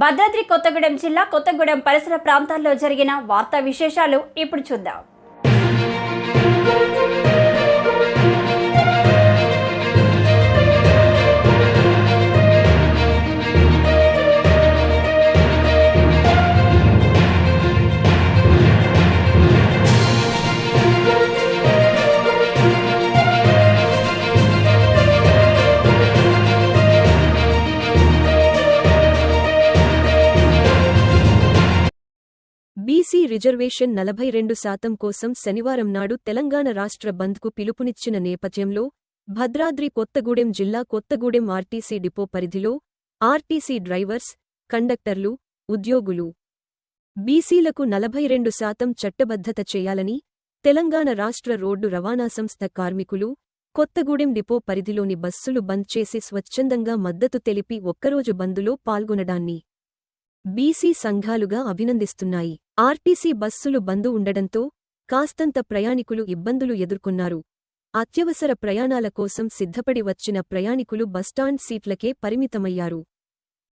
భద్రాద్రి కొత్తగూడెం జిల్లా కొత్తగూడెం పరిసర ప్రాంతాల్లో జరిగిన వార్తా విశేషాలు ఇప్పుడు చూద్దాం. రిజర్వేషన్ నలభై రెండు శాతం కోసం శనివారం నాడు తెలంగాణ రాష్ట్ర బంద్కు పిలుపునిచ్చిన నేపథ్యంలో భద్రాద్రి కొత్తగూడెం జిల్లా కొత్తగూడెం ఆర్టీసీ డిపో పరిధిలో ఆర్టీసీ డ్రైవర్స్ కండక్టర్లు ఉద్యోగులు బీసీలకు నలభై రెండు శాతం చట్టబద్ధత చేయాలని తెలంగాణ రాష్ట్ర రోడ్డు రవాణా సంస్థ కార్మికులు కొత్తగూడెం డిపో పరిధిలోని బస్సులు బంద్ చేసి స్వచ్ఛందంగా మద్దతు తెలిపి ఒక్కరోజు బందులో పాల్గొనడాన్ని బీసీ సంఘాలుగా అభినందిస్తున్నాయి. ఆర్టీసీ బస్సులు బందు ఉండడంతో కాస్తంత ప్రయాణికులు ఇబ్బందులు ఎదుర్కొన్నారు. అత్యవసర ప్రయాణాల కోసం సిద్ధపడి వచ్చిన ప్రయాణికులు బస్టాండ్ సీట్లకే పరిమితమయ్యారు.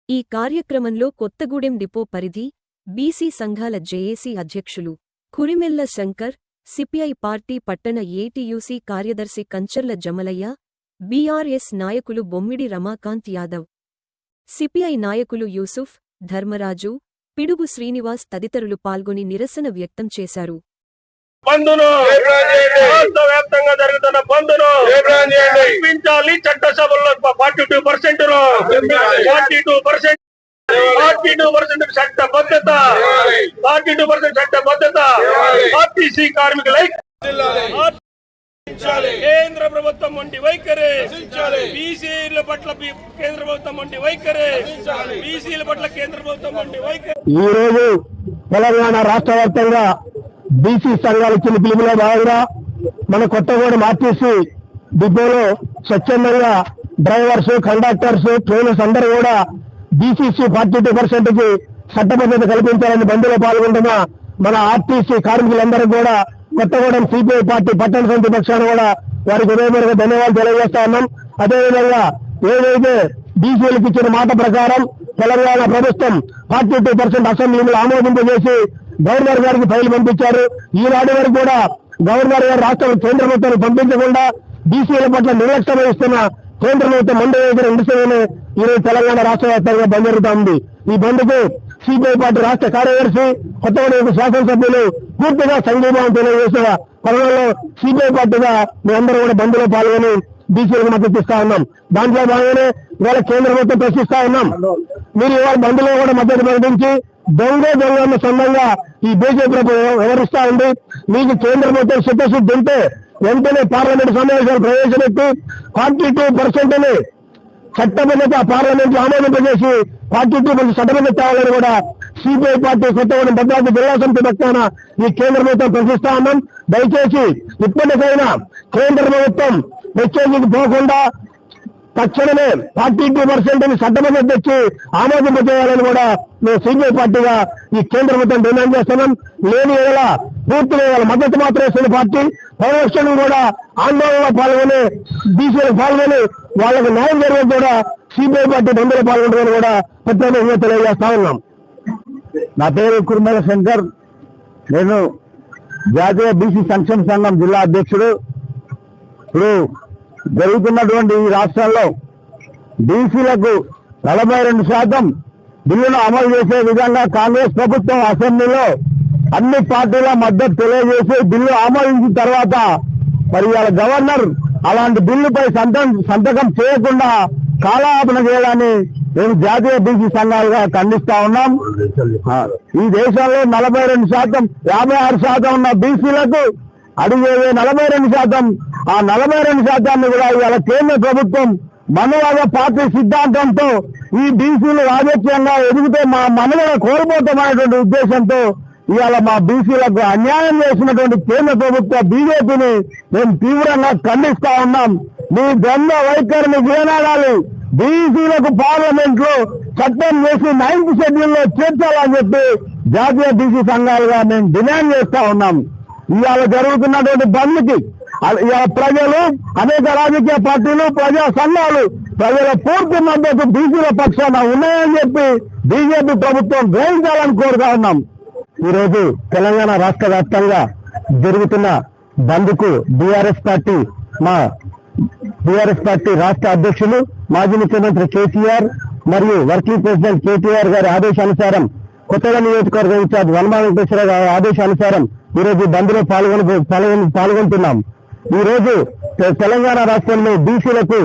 ఈ కార్యక్రమంలో కొత్తగూడెం డిపో పరిధి బీసీ సంఘాల జేఏసీ అధ్యక్షులు కురిమెల్ల శంకర్ సిపిఐ పార్టీ పట్టణ ఏటీయూసీ కార్యదర్శి కంచర్ల జమలయ్య బీఆర్ఎస్ నాయకులు బొమ్మిడి రమాకాంత్ యాదవ్ సిపిఐ నాయకులు యూసుఫ్ ధర్మరాజు పిడుగు శ్రీనివాస్ తదితరులు పాల్గొని నిరసన వ్యక్తం చేశారు. బంధును రాష్ట్ర వ్యాప్తంగా జరుగుతున్న బంధును ఇప్పించాలి చట్టసభల్లో forty two percent forty two percent! Forty two percent చట్టబద్ధత ఫార్టీ టూ పర్సెంట్ చట్టబద్ధత ఆర్టీసీ కార్మికులై కేంద్ర ప్రభుత్వం వంటి వైఖరి. బీసీల పట్ల కేంద్ర ప్రభుత్వం వంటి వైఖరి. బీసీల పట్ల కేంద్ర ప్రభుత్వం వంటి వైఖరి. ఈ రోజు తెలంగాణ రాష్ట్ర వ్యాప్తంగా బీసీ సంఘాలు ఇచ్చిన పిలుపులో భాగంగా మన కొత్తగూడెం ఆర్టీసీ డిపోలో స్వచ్ఛందంగా డ్రైవర్స్ కండక్టర్స్ ట్రైనర్స్ అందరూ కూడా బీసీసీ ఫార్టీ టూ పర్సెంట్కి చట్టబద్ధత కల్పించాలని బంద్లో పాల్గొంటున్న మన ఆర్టీసీ కార్మికులందరూ కూడా కొత్తగూడెం సిపిఐ పార్టీ పట్టణ సమితి పక్షాన కూడా వారికి హృదయపూర్వక ధన్యవాదాలు తెలియజేస్తా ఉన్నాం. అదేవిధంగా ఏదైతే బీసీలకు ఇచ్చిన మాట ప్రకారం తెలంగాణ ప్రభుత్వం ఫార్టీ టూ పర్సెంట్ అసెంబ్లీలో ఆమోదింపజేసి గవర్నర్ గారికి ఫైల్ పంపించారు. ఈనాటి వరకు కూడా గవర్నర్ గారు రాష్ట్ర కేంద్ర ప్రభుత్వాన్ని పంపించకుండా బీసీల పట్ల నిర్లక్ష్యం వహిస్తున్న కేంద్ర ప్రభుత్వం మండు దగ్గర నిరసనని ఈరోజు తెలంగాణ రాష్ట్ర వ్యాప్తంగా బంద్ జరుగుతా ఉంది. ఈ బంద్కు సిపిఐ పార్టీ రాష్ట్ర కార్యదర్శి కొత్తగూడెం శాసనసభ్యులు పూర్తిగా సంఘీభావం తెలియజేసిన త్వరలో సిపిఐ పార్టీగా మేమందరూ కూడా బంద్లో పాల్గొని బీసీలకు మద్దతు ఇస్తా ఉన్నాం. దాంట్లో భాగంగానే ఇవాళ కేంద్ర ప్రభుత్వం ప్రశ్నిస్తా ఉన్నాం. మీరు ఇవాళ బంద్లో కూడా మద్దతు ప్రకటించి దొంగ దొంగ సొంతంగా ఈ బీజేపీ ప్రభుత్వం వ్యవహరిస్తా ఉంది. మీకు కేంద్ర ప్రభుత్వం చిత్తశుద్ధి ఉంటే వెంటనే పార్లమెంట్ సమావేశాలు ప్రవేశపెట్టి ఫార్టీ టూ పర్సెంట్ చట్టబద్ధత పార్లమెంట్ ఆమోదింపజేసి పార్టీ టూ పర్సెంట్ చట్టబద్ధత కూడా సిపిఐ పార్టీ కొత్తగూడెం భద్రాద్రి జిల్లా సమితి పక్షాన ఈ కేంద్ర ప్రభుత్వం ప్రశ్నిస్తా ఉన్నాం. దయచేసి ఇప్పటికైనా కేంద్ర ప్రభుత్వం ప్రత్యేకించి పోకుండా తక్షణమే ఫార్టీ టూ పర్సెంట్ చట్టబద్ధత తెచ్చి ఆమోదింపజేయాలని కూడా మేము సిపిఐ పార్టీగా ఈ కేంద్ర ప్రభుత్వం డిమాండ్ చేస్తున్నాం. లేని వేళ పూర్తిగా వాళ్ళ మద్దతు మాత్రం ఇస్తున్న పార్టీ. పౌరక్షణం కూడా ఆందోళనలో పాల్గొని బీసీలో పాల్గొని వాళ్ళకు న్యాయం జరగడం కూడా సిపిఐ పార్టీ బంధువులు పాల్గొంటుందని కూడా ప్రత్యేకంగా తెలియజేస్తా ఉన్నాం. నా పేరు కుర్మల శంకర్. నేను జాతీయ బీసీ సంక్షేమ సంఘం జిల్లా అధ్యక్షుడు. ఇప్పుడు జరుగుతున్నటువంటి ఈ రాష్ట్రంలో బీసీలకు నలభై రెండు శాతం బిల్లును అమలు చేసే విధంగా కాంగ్రెస్ ప్రభుత్వం అసెంబ్లీలో అన్ని పార్టీల మద్దతు తెలియజేసి బిల్లు ఆమోదించిన తర్వాత మరి గవర్నర్ అలాంటి బిల్లుపై సంతకం సంతకం చేయకుండా కాలాపన చేయడాన్ని మేము జాతీయ బీసీ సంఘాలుగా ఖండిస్తా ఉన్నాం. ఈ దేశంలో నలభై రెండు శాతం యాభై ఆరు శాతం ఉన్న బీసీలకు అడిగేది నలభై రెండు శాతం. ఆ నలభై రెండు శాతాన్ని కూడా ఇవాళ కేంద్ర ప్రభుత్వం మనవాద పార్టీ సిద్ధాంతంతో ఈ బీసీలు రాజకీయంగా ఎదిగితే మా మనలను కోల్పోతామనేటువంటి ఉద్దేశంతో ఇవాళ మా బీసీలకు అన్యాయం చేసినటువంటి కేంద్ర ప్రభుత్వ బీజేపీని మేము తీవ్రంగా ఖండిస్తా ఉన్నాం. మీ ద్వంద్వ వైఖరిని వినాడాలి బీసీలకు పార్లమెంట్లో చట్టం చేసి నైన్త్ షెడ్యూల్లో చేర్చాలని చెప్పి జాతీయ బీసీ సంఘాలుగా మేము డిమాండ్ చేస్తా ఉన్నాం. ఇవాళ జరుగుతున్నటువంటి బంద్కి అల- ప్రజలు అనేక రాజకీయ పార్టీలు ప్రజా సంఘాలు ప్రజల పూర్తి మద్దతు బీసీల పక్షాన ఉన్నాయని చెప్పి బీజేపీ ప్రభుత్వం గ్రహించాలని కోరుతా ఉన్నాం. ఈరోజు తెలంగాణ రాష్ట్ర వ్యాప్తంగా జరుగుతున్న బంద్కు బీఆర్ఎస్ పార్టీ మా బీఆర్ఎస్ పార్టీ రాష్ట్ర అధ్యక్షులు మాజీ ముఖ్యమంత్రి కేసీఆర్ మరియు వర్కింగ్ ప్రెసిడెంట్ కేటీఆర్ గారి ఆదేశానుసారం కొత్తగా నియోజకవర్గ ఇన్ఛార్జ్ వనమా వెంకటేశ్వర గారి ఆదేశానుసారం ఈ రోజు బంద్లో పాల్గొన పాల్గొంటున్నాం. ఈ రోజు తె- తెలంగాణ రాష్ట్రంలో బీసీలకు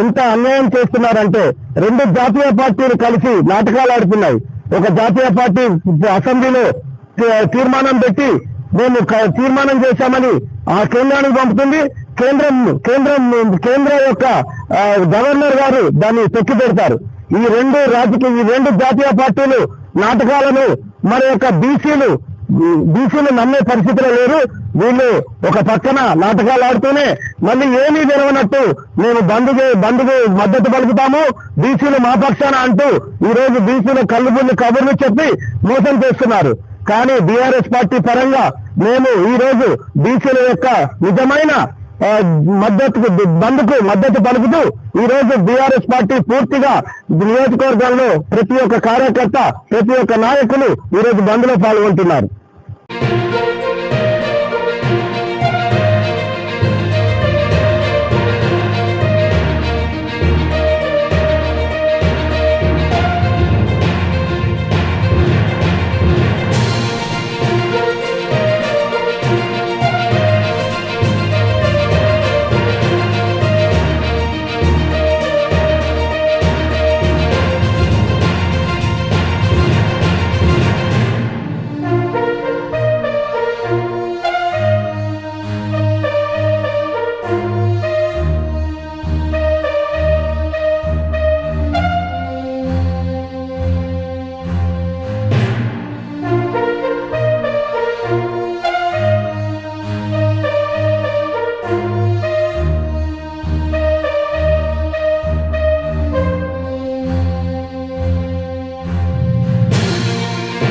ఎంత అన్యాయం చేస్తున్నారంటే రెండు జాతీయ పార్టీలు కలిసి నాటకాలు ఆడుతున్నాయి. ఒక జాతీయ పార్టీ అసెంబ్లీలో తీర్మానం పెట్టి మేము తీర్మానం చేశామని ఆ కేంద్రానికి పంపుతుంది. కేంద్రం కేంద్రం కేంద్ర యొక్క గవర్నర్ గారు దాన్ని తొక్కి పెడతారు. ఈ రెండు రాజకీయ ఈ రెండు జాతీయ పార్టీలు నాటకాలను మరి యొక్క బీసీలు బీసీలు నమ్మే పరిస్థితిలో లేరు. వీళ్ళు ఒక పక్కన నాటకాలు ఆడుతూనే మళ్ళీ ఏమీ జరగనట్టు మేము బంధుకు బంధుకు మద్దతు పలుకుతాము. బీసీలు మా పక్షాన అంటూ ఈ రోజు బీసీలు కళ్ళు కబుర్లు చెప్పి మోసం చేస్తున్నారు. కానీ బీఆర్ఎస్ పార్టీ పరంగా మేము ఈ రోజు బీసీల యొక్క నిజమైన మద్దతుకు మద్దతు బంద్కు మద్దతు పలుకుతూ ఈ రోజు బీఆర్ఎస్ పార్టీ పూర్తిగా నియోజకవర్గాల్లో ప్రతి ఒక్క కార్యకర్త ప్రతి ఒక్క నాయకులు ఈ రోజు బంద్లో పాల్గొంటున్నారు.